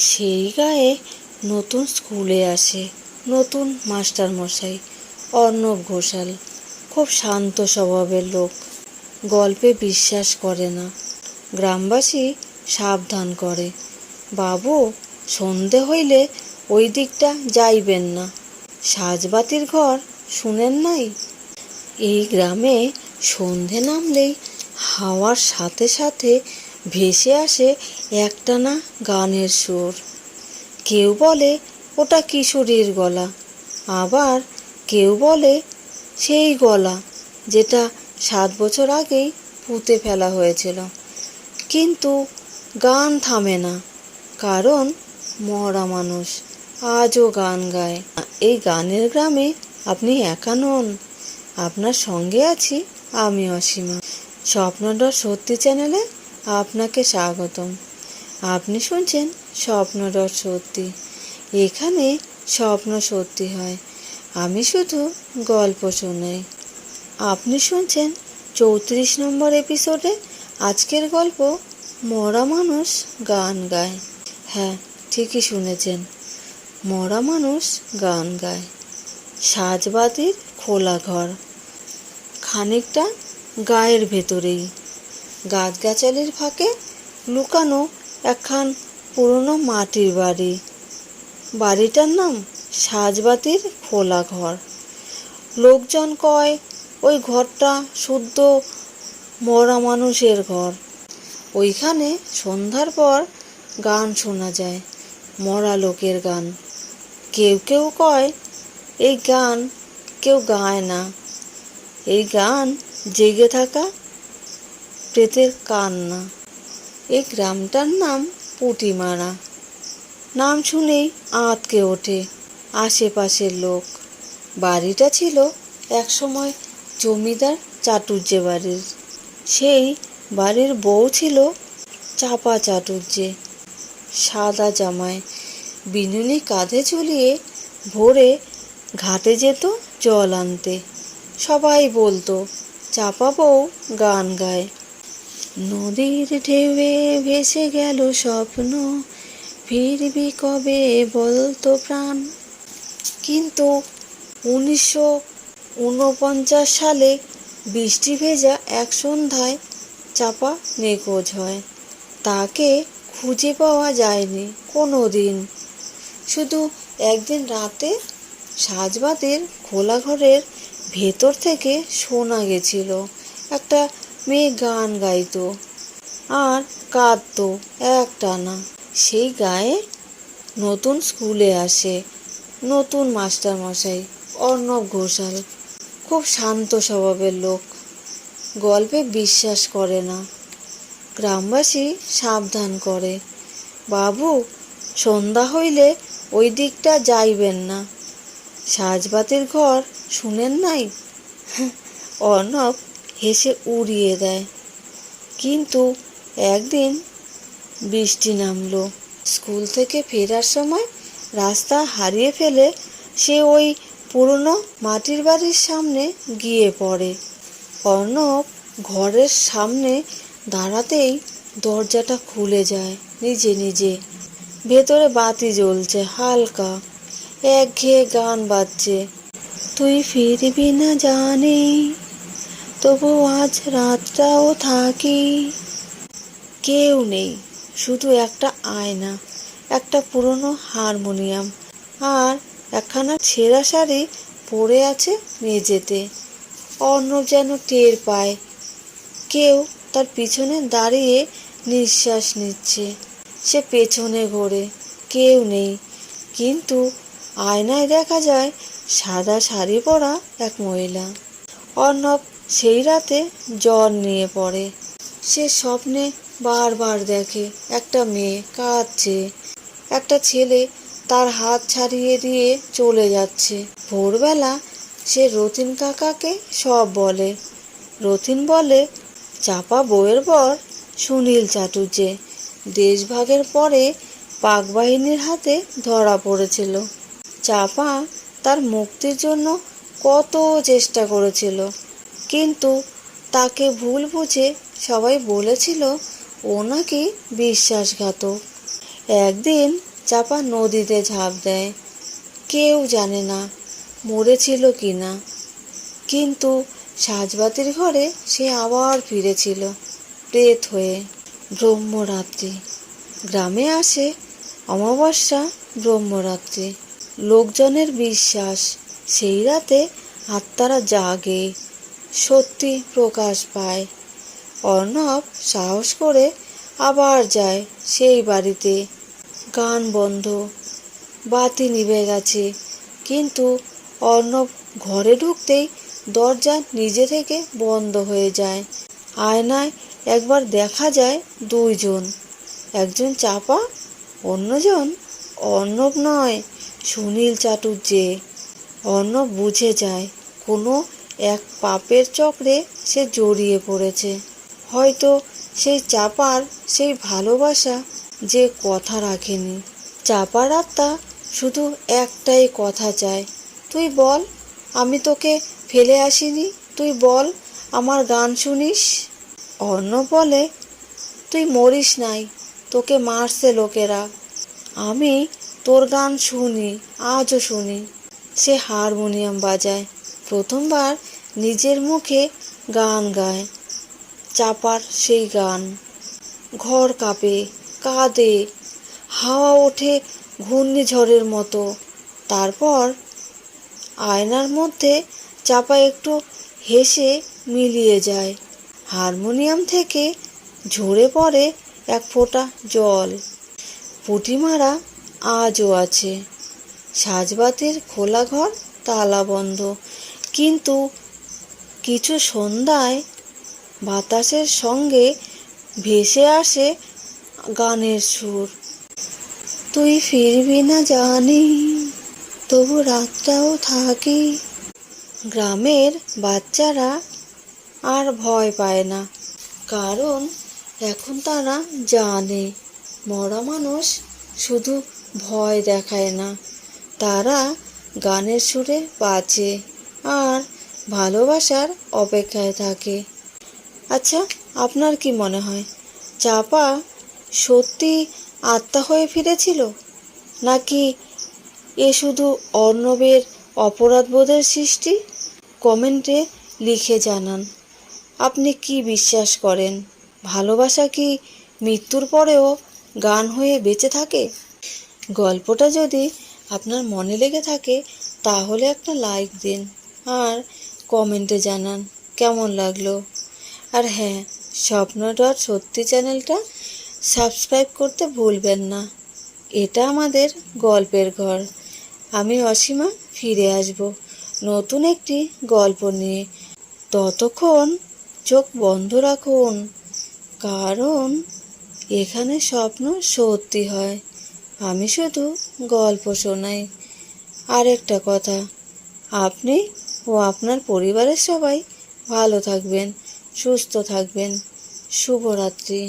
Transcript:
সেই গায়ে নতুন স্কুলে আসে, নতুন মাস্টার মশাই অর্ণব ঘোষাল। খুব শান্ত স্বভাবের লোক, গল্পে বিশ্বাস করে না। গ্রামবাসী সাবধান করে। বাবু, সন্ধে হইলে ওই দিকটা যাইবেন না। সাজবাতির ঘর শুনেন নাই? এই গ্রামে সন্ধে নামলেই হাওয়ার সাথে সাথে ভেসে আসে একটানা গানের সুর। কেউ বলে, ওটা কিশোরীর গলা। আবার কেউ বলে, সেই গলা যেটা সাত বছর আগেই পুঁতে ফেলা হয়েছিল। কিন্তু গান থামে না, কারণ মরা মানুষ আজও গান গায়। এই গানের গ্রামে আপনি একা নন, আপনার সঙ্গে আছি আমি অসীমা। স্বপ্নডর সত্যি চ্যানেলে আপনাকে স্বাগতম। আপনি শুনছেন স্বপ্নডর সত্যি। এখানে স্বপ্ন সত্যি হয়। আমি শুধু গল্প শোনাই। আপনি শুনছেন চৌত্রিশ নম্বর এপিসোডে আজকের গল্প মরা মানুষ গান গায়। হ্যাঁ ঠিকই শুনেছেন। মরা মানুষ গান গায়। সাজবাতির খোলা ঘর। খানিকটা গায়ের ভেতরেই। গাছগাছালির ফাঁকে লুকানো একখান পুরনো মাটির বাড়ি। বাড়িটার নাম সাজবাতির খোলা ঘর। লোকজন কয়, ওই ঘরটা শুদ্ধ মরা মানুষের ঘর। ওইখানে সন্ধ্যার পর গান শোনা যায়, মরা লোকের গান। কেউ কেউ কয়, এই গান কেউ গায় না। এই গান জেগে থাকা প্রেতের কান্না। এই গ্রামটার নাম পুটিমারা নাম শুনেই আঁতকে ওঠে আশেপাশের লোক। বাড়িটা ছিল একসময় জমিদার চাটুর্যে বাড়ির। সেই বাড়ির বউ ছিল চাপা চাটুর্যে সাদা জামায় বিনুনি কাঁধে ঝুলিয়ে ভোরে ঘাটে যেত জল আনতে। সবাই বলতো, চাপা বউ গান গায়। নদীর ঢেউয়ে ভেসে গেল স্বপ্ন। ফিরবি কবে বলতো প্রাণ? কিন্তু উনিশশো ঊনপঞ্চাশ সালে বৃষ্টি ভেজা এক সন্ধ্যায় চাপা নিখোঁজ হয়। তাকে খুঁজে পাওয়া যায়নি কোনো দিন শুধু একদিন রাতে সাজবাতির খোলা ঘরের ভেতর থেকে শোনা গেছিল একটা মেয়ে গান গাইতো আর কাঁদতো একটানা। সেই গায়ে নতুন স্কুলে আসে, নতুন মাস্টার মশাই অর্ণব ঘোষাল। খুব শান্ত স্বভাবের লোক, গল্পে বিশ্বাস করে না। গ্রামবাসী সাবধান করে। বাবু, সন্ধ্যা হইলে ওই দিকটা যাইবেন না। সাজবাতির ঘর শুনেন নাই? অর্ণব হেসে উড়িয়ে দেয়। কিন্তু একদিন বৃষ্টি নামলো। স্কুল থেকে ফেরার সময় রাস্তা হারিয়ে ফেলে সে ওই পুরনো মাটির বাড়ির সামনে গিয়ে পড়ে। অর্ণব ঘরের সামনে দাঁড়াতেই দরজাটা খুলে যায় নিজে নিজে। ভেতরে বাতি জ্বলছে হালকা। একঘেয়ে গান বাজছে। তুই ফিরবি না জানি তবু আজ রাতটাও থাকি। কেউ নেই, শুধু একটা আয়না, একটা পুরনো হারমোনিয়াম আর একখানা ছেঁড়া শাড়ি পড়ে আছে মেঝেতে। অর্ণব যেন টের পায়। কেউ তার পিছনে দাঁড়িয়ে নিঃশ্বাস নিচ্ছে। সে পেছনে ঘোরে, কেউ নেই। কিন্তু আয়নায় দেখা যায় সাদা শাড়ি পরা এক মহিলা। অর্ণব সেই রাতে জ্বর নিয়ে পড়ে। সে স্বপ্নে বারবার দেখে, একটা মেয়ে কাঁদছে। একটা ছেলে তার হাত ছাড়িয়ে দিয়ে চলে যাচ্ছে। ভোরবেলা সে রতিন কাকাকে সব বলে। রতিন বলে, চাপা বউয়ের পর সুনীল চাটুর্যে দেশভাগের পরে পাক বাহিনীর হাতে ধরা পড়েছিল। চাপা তার মুক্তির জন্য কত চেষ্টা করেছিল। কিন্তু তাকে ভুল বুঝে সবাই বলেছিল ও নাকি বিশ্বাসঘাতক। একদিন চাপা নদীতে ঝাঁপ দেয়। কেউ জানে না মরেছিল কি না কিন্তু সাজবাতির ঘরে সে আবার ফিরেছিল প্রেত হয়ে। ব্রহ্মরাত্রি। গ্রামে আসে অমাবস্যা ব্রহ্মরাত্রি। লোকজনের বিশ্বাস, সেই রাতে আত্মারা জাগে। সত্যি প্রকাশ পায়। অর্ণব সাহস করে আবার যায় সেই বাড়িতে। গান বন্ধ, বাতি নিভে গেছে। কিন্তু অর্ণব ঘরে ঢুকতেই দরজা নিজে থেকে বন্ধ হয়ে যায়। আয়নায় একবার দেখা যায় দুইজন। একজন চাপা, অন্যজন অর্ণব নয়, সুনীল চাটুর্যে অর্ণব বুঝে যায়, কোনো এক পাপের চক্রে সে জড়িয়ে পড়েছে। হয়তো সেই চাপার সেই ভালোবাসা যে কথা রাখেনি। চাপার আত্মা শুধু একটাই কথা চায়, তুই বল, আমি তোকে ফেলে আসিনি, তুই বল, আমার গান শুনিস? অর্ণ বলে, তুই মরিস নাই, তোকে মারছে লোকেরা। আমি তোর গান শুনি, আজও শুনি। সে হারমোনিয়াম বাজায়। প্রথমবার নিজের মুখে গান গায়, চাপার সেই গান। ঘর কাঁপে, কাঁদে, হাওয়া ওঠে ঘূর্ণিঝড়ের মতো। তারপর আয়নার মধ্যে চাপা একটু হেসে মিলিয়ে যায়। হারমোনিয়াম থেকে ঝরে পড়ে এক ফোঁটা জল। পুঁটিমারা আজও আছে। সাজবাতির খোলা ঘর তালা বন্ধ। কিন্তু কিছু সন্ধ্যায় বাতাসের সঙ্গে ভেসে আসে গানের সুর। তুই ফিরবি না জানি, তবু রাতটাও থাকি। গ্রামের বাচ্চারা আর ভয় পায় না, কারণ এখন তারা জানে, মরা মানুষ শুধু ভয় দেখায় না। তারা গানের সুরে বাঁচে আর ভালোবাসার অপেক্ষায় থাকে। আচ্ছা আপনার কি মনে হয়, চাপা সত্যি আত্মা হয়ে ফিরেছিল? নাকি এ শুধু অর্ণবের অপরাধবোধের সৃষ্টি? কমেন্টে লিখে জানান, আপনি কি বিশ্বাস করেন, ভালোবাসা কি মৃত্যুর পরেও গান হয়ে বেঁচে থাকে? গল্পটা যদি আপনার মনে লেগে থাকে, তাহলে একটা লাইক দিন। আর কমেন্টে জানান, কেমন লাগল? আর হ্যাঁ স্বপ্ন ডট সত্যি চ্যানেলটা সাবস্ক্রাইব করতে ভুলবেন না। এটা আমাদের গল্পের ঘর। আমি অসীমা, ফিরে আসব নতুন একটি গল্প নিয়ে। ততক্ষণ চোখ বন্ধ রাখুন, কারণ এখানে স্বপ্ন সত্যি হয়। আমি শুধু গল্প শোনাই। আরেকটা কথা, আপনি ও আপনার পরিবারের সবাই ভালো থাকবেন সুস্থ থাকবেন। শুভরাত্রি।